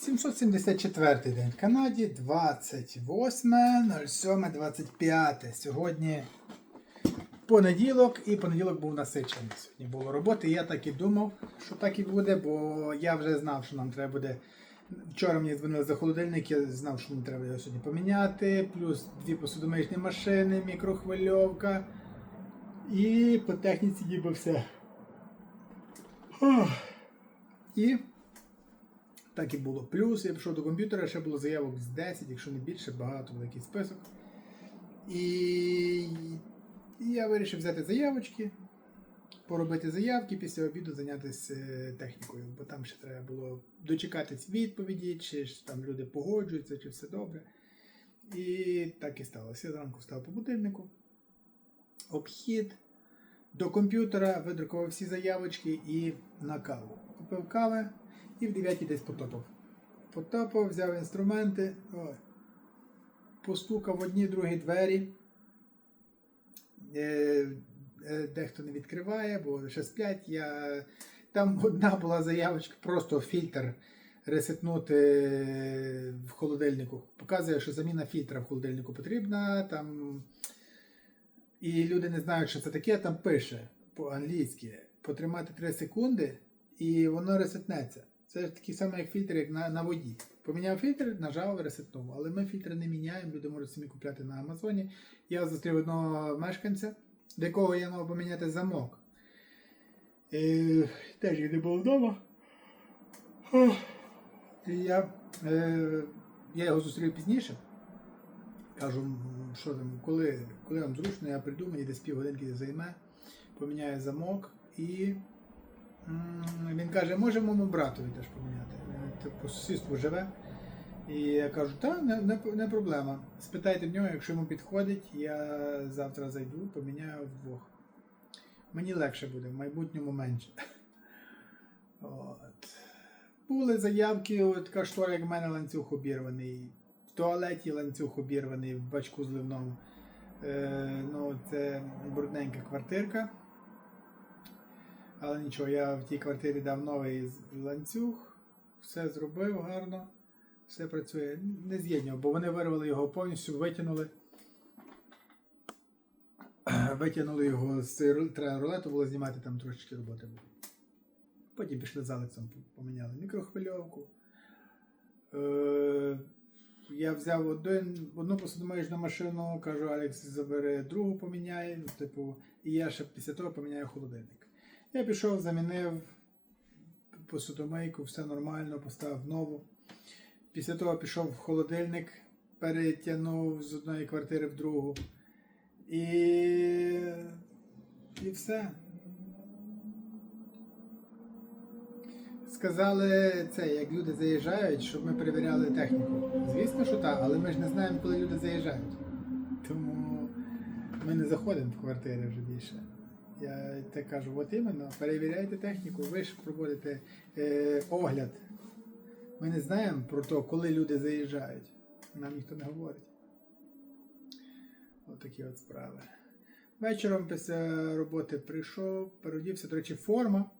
774 день в Канаді, 28.07.25. Сьогодні понеділок, і понеділок був насичений. Сьогодні було роботи. Я так і думав, що так і буде, бо я вже знав, що нам треба буде. Вчора мені дзвонили за холодильник, я знав, що мені треба його сьогодні поміняти. Плюс дві посудомиїчні машини, мікрохвильовка. І по техніці ніби все. І так і було. Плюс я пішов до комп'ютера, ще було заявок з 10, якщо не більше, багато великий список. І я вирішив взяти заявочки, поробити заявки, після обіду зайнятися е, технікою, бо там ще треба було дочекатись відповіді, чи ж там люди погоджуються, чи все добре. І так і сталося. Я зранку встав по будильнику, обхід до комп'ютера, видрукував всі заявочки і на каву. Купив кави і в 9 десь потопав. Потопав, взяв інструменти, ой, постукав в одні другі двері. Е, е, Дехто не відкриває, бо ще сплять. Я... Там одна була заявочка, просто фільтр ресетнути в холодильнику. Показує, що заміна фільтра в холодильнику потрібна. Там... І люди не знають, що це таке, там пише по-англійськи потримати 3 секунди, і воно ресетнеться. Це такий самий як фільтр, як на, на воді. Поміняв фільтр, нажав, ресетнув. Але ми фільтри не міняємо, люди можуть самі купляти на Амазоні. Я зустрів одного мешканця, до якого я мав поміняти замок. І, теж їх не було вдома. І я, е, я його зустрів пізніше. Кажу, що там, коли, коли вам зручно, я прийду, мені десь півгодинки займе, поміняю замок і він каже, може моєму братові теж поміняти. Він типу, по живе. І я кажу, так, не, не, не проблема. Спитайте в нього, якщо йому підходить, я завтра зайду, поміняю вдвох. Мені легше буде, в майбутньому менше. От. Були заявки, от така штора, як в мене ланцюг обірваний. В туалеті ланцюг обірваний в бачку зливному. Е, ну, це брудненька квартирка. Але нічого, я в тій квартирі дав новий ланцюг, все зробив гарно, все працює. Не з'єднував, бо вони вирвали його повністю, витягнули. Витягнули його з треба рулету було знімати, там трошечки роботи. Потім пішли з Алексом, поміняли мікрохвильовку. Е, я взяв один, одну посудомоїчну машину, кажу, Алекс забере другу поміняє, типу, і я ще після того поміняю холодильник. Я пішов, замінив посудомийку, все нормально, поставив нову. Після того пішов в холодильник, перетягнув з одної квартири в другу. І, і все. Сказали це, як люди заїжджають, щоб ми перевіряли техніку. Звісно, що так, але ми ж не знаємо, коли люди заїжджають. Тому ми не заходимо в квартири вже більше. Я так кажу, от іменно, перевіряйте техніку, ви ж проводите е, огляд. Ми не знаємо про те, коли люди заїжджають. Нам ніхто не говорить. От такі от справи. Вечором після роботи прийшов, переодівся, до речі, форма.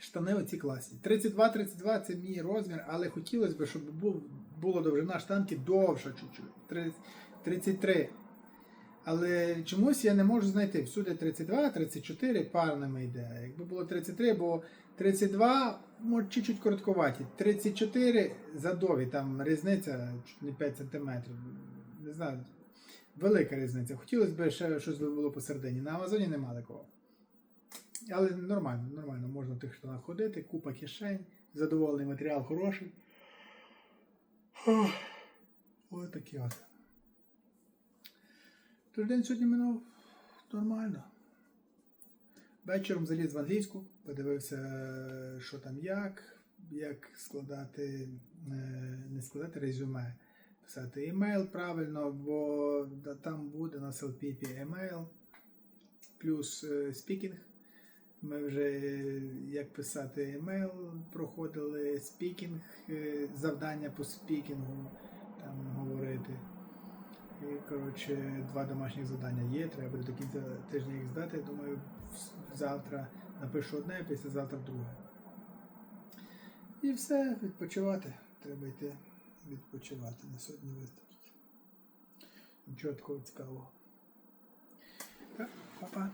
Штани оці класні. 32-32 це мій розмір, але хотілося б, щоб був, була довжина штанки довша чуть-чуть. 33. Але чомусь я не можу знайти. Всюди 32, 34 парними йде. Якби було 33, бо 32 може чуть-чуть короткуваті. 34 задові, там різниця не 5 см. Не знаю, велика різниця. Хотілося б ще щось було посередині. На Амазоні нема такого. Але нормально, нормально, можна в тих штанах ходити, купа кишень, задоволений матеріал хороший. Ось такі от. Тож день сьогодні минув нормально. Вечором заліз в англійську, подивився, що там як, як складати, е, не складати резюме, писати емейл правильно, бо там буде на SLP емейл, плюс е, спікінг. Ми вже е, як писати емейл, проходили спікінг, завдання по спікінгу. І, коротше, два домашніх завдання є. Треба буде до кінця тижня їх здати. Думаю, завтра напишу одне, а післязавтра друге. І все, відпочивати. треба йти відпочивати. На сьогодні вистачить. Нічого такого цікавого. Так, па-па.